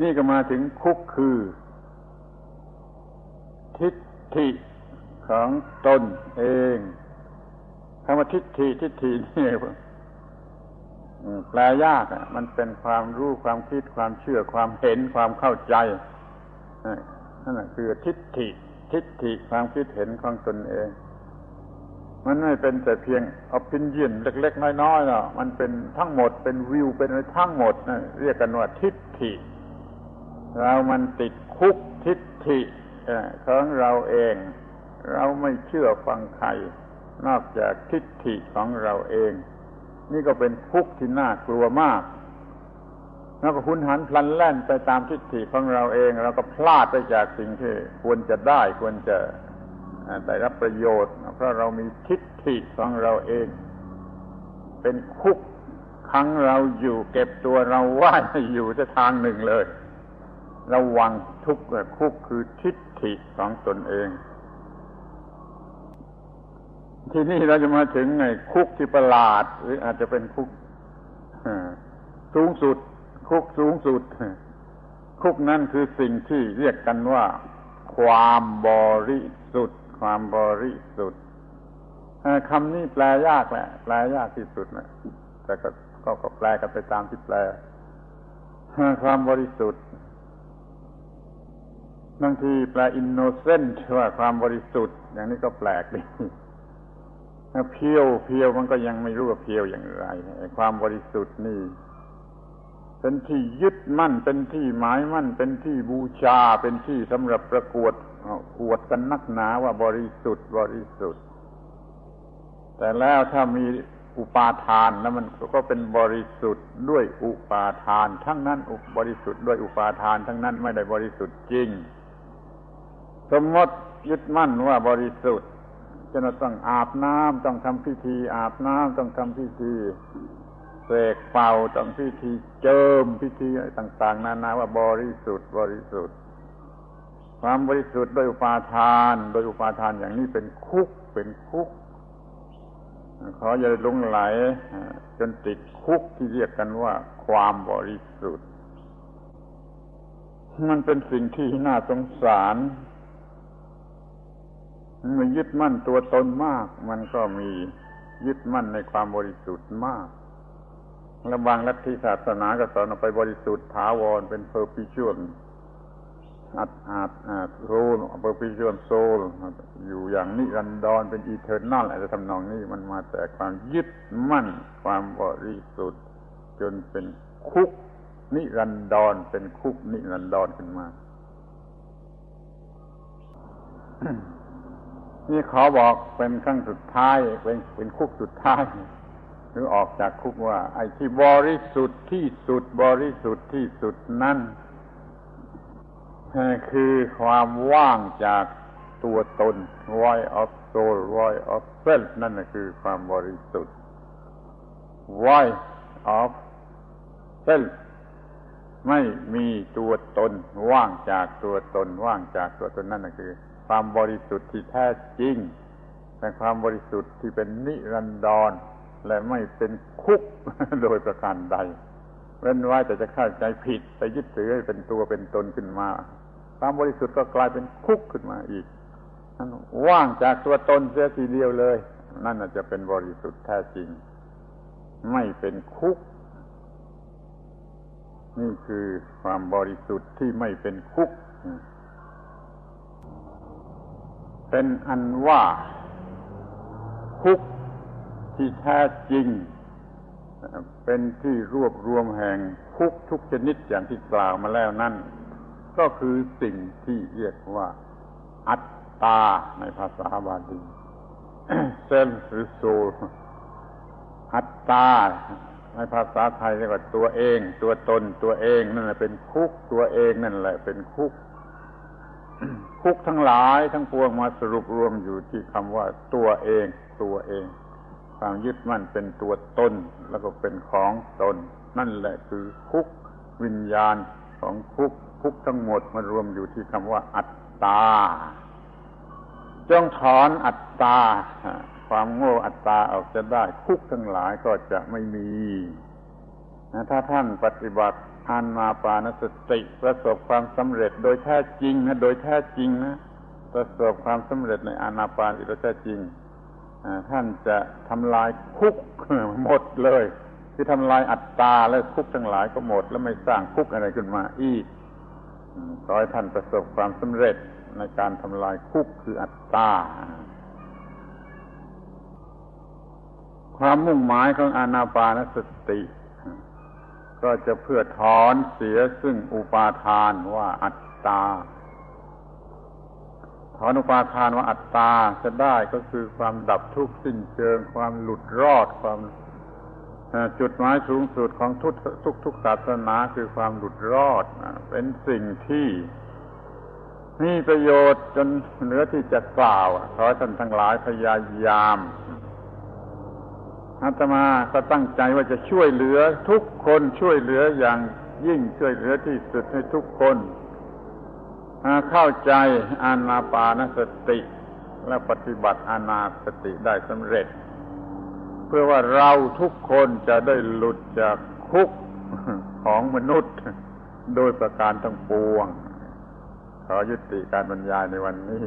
นี่ก็มาถึงคุกคือ ทิฏฐิของตนเองคำว่าทิฏฐิทิฏฐินี่แปลยากอะมันเป็นความรู้ความคิดความเชื่อความเห็นความเข้าใจนั่นแหละคือทิฏฐิ ทิฏฐิความคิดเห็นของตนเอง มันไม่เป็นแต่เพียงอภินยินเล็ก ๆ น้อยๆหรอกมันเป็นทั้งหมดเป็นวิวเป็นทั้งหมดนะเรียกกันว่าทิฏฐิ เรามันติดคุกทิฏฐิของเราเอง เราไม่เชื่อฟังใคร นอกจากทิฏฐิของเราเอง นี่ก็เป็นคุกที่น่ากลัวมาก แล้วก็หุนหันพลันแล่นไปตามทิฏฐิของเราเอง เราก็พลาดไปจากสิ่งที่ควรจะได้ควรจะได้รับประโยชน์ เพราะเรามีทิฏฐิของเราเอง เป็นคุกขังเราอยู่เก็บตัวเราไว้อยู่จะทางหนึ่งเลย ระวังทุกข์คุกคือทิฏฐิของตนเอง ที่นี่เราจะมาถึงไงคุกที่ประหลาด หรืออาจจะเป็นคุกสูงสุด คุกสูงสุด คุกนั่นคือสิ่งที่เรียกกันว่า ความบริสุทธิ์ ความบริสุทธิ์คำนี้แปลยากแหละ แปลยากที่สุดนะแต่ก็ก็แปลกันไปตามที่แปลความบริสุทธิ์ บางทีแปลอินโนเซนต์ว่าความบริสุทธิ์ อย่างนี้ก็แปลกดีเพียวเพียวมันก็ยังไม่รู้ว่าเพียวอย่างไรความบริสุทธิ์นี่เป็นที่ยึดมั่น เป็นที่หมายมั่น เป็นที่บูชา เป็นที่สำหรับประกวดอวดกันนักหนาว่าบริสุทธิ์บริสุทธิ์ แต่แล้วถ้ามีอุปาทานแล้วมันก็เป็นบริสุทธิ์ด้วยอุปาทาน ทั้งนั้นบริสุทธิ์ด้วยอุปาทาน ทั้งนั้นไม่ได้บริสุทธิ์จริง สมมติยึดมั่นว่าบริสุทธิ์จะต้องอาบน้ำต้องทำพิธี อาบน้ำต้องทำพิธีเสกเป่าต้องพิธีเจิมพิธีต่าง ๆ นานาว่าบริสุทธิ์บริสุทธิ์ ความบริสุทธิ์โดยอุปาทาน โดยอุปาทานอย่างนี้เป็นคุกเป็นคุกขออย่าลงไหลจนติดคุกที่เรียกกันว่า ความบริสุทธิ์ มันเป็นสิ่งที่น่าสงสาร มันยึดมั่นตัวตนมาก มันก็มียึดมั่นในความบริสุทธิ์มากและบางลัทธิศาสนาก็สอนออกไปบริสุทธิ์ถาวรเป็นเพอร์พิชวลอัดอาดอาดโซลเพอร์พิชวลโซลอยู่อย่างนิรันดรเป็นอีเทอร์นัลอะไรทำนองนี้มันมาแต่ความยึดมั่น ความบริสุทธิ์จนเป็นคุกนิรันดรเป็นคุกนิรันดรขึ้นมา นี่ขอบอกเป็นครั้งสุดท้ายเป็นเป็นคุกสุดท้าย หรือออกจากคุกว่า ไอ้ที่บริสุทธิ์ที่สุดบริสุทธิ์ที่สุดนั่นคือความว่างจากตัวตน void of soul void of self นั่นคือความบริสุทธิ์ void of self ไม่มีตัวตนว่างจากตัวตน ว่างจากตัวตนนั่นคือ ความบริสุทธิ์ที่แท้จริงเป็นความบริสุทธิ์ที่เป็นนิรันดร และไม่เป็นคุกโดยประการใดเว้นไว้แต่จะเข้าใจผิดไปยึดถือให้เป็นตัวเป็นตนขึ้นมา ความบริสุทธิ์ก็กลายเป็นคุกขึ้นมาอีกนั่นว่างจากตัวตนเสียทีเดียวเลย นั่นอาจจะเป็นบริสุทธิ์แท้จริง ไม่เป็นคุก นี่คือความบริสุทธิ์ที่ไม่เป็นคุก เป็นอันว่าคุกที่แท้จริง เป็นที่รวบรวมแห่งคุกทุกชนิดอย่างที่กล่าวมาแล้วนั่น ก็คือสิ่งที่เรียกว่า อัตตาในภาษาบาลีเซนหรือโซอัตตา ในภาษาไทยเรียกว่าตัวเอง ตัวตนตัวเองนั่นแหละเป็นคุกตัวเองนั่นแหละเป็นคุก คุกทั้งหลายทั้งปวงมาสรุปรวมอยู่ที่คำว่าตัวเอง ตัวเองความยึดมั่นเป็นตัวตนแล้วก็เป็นของตน นั่นแหละคือคุกวิญญาณของคุกคุกทั้งหมดมารวมอยู่ที่คำว่าอัตตาจงถอนอัตตา ความโง่อัตตาออกจะได้คุกทั้งหลายก็จะไม่มีถ้าท่านปฏิบัติอานาปานสติประสบความสำเร็จโดยแท้จริงนะโดยแท้จริงนะประสบความสำเร็จในอานาปานโดยแท้จริงท่านจะทำลายคุกหมดเลย ที่ทำลายอัตตาและคุกทั้งหลายก็หมด แล้วไม่สร้างคุกอะไรขึ้นมาอีกขอให้ท่านประสบความสำเร็จในการทำลายคุกคืออัตตา ความมุ่งหมายของอานาปานสติ ก็จะเพื่อถอนเสียซึ่งอุปาทานว่าอัตตา ถอนอุปาทานว่าอัตตาจะได้ก็คือความดับทุกข์สิ้นเชิง ความหลุดรอดความจุดหมายสูงสุดของทุกทุกทุกศาสนาคือความหลุดรอด เป็นสิ่งที่มีประโยชน์จนเหลือที่จะกล่าวขอท่านทั้งหลายพยายาม อาตมาก็ตั้งใจว่าจะช่วยเหลือทุกคนช่วยเหลืออย่างยิ่งช่วยเหลือที่สุดให้ทุกคนเข้าใจอานาปานสติ และปฏิบัติอานาสติได้สำเร็จ เพื่อว่าเราทุกคนจะได้หลุดจากคุกของมนุษย์ โดยประการทั้งปวง ขอยุติการบรรยายในวันนี้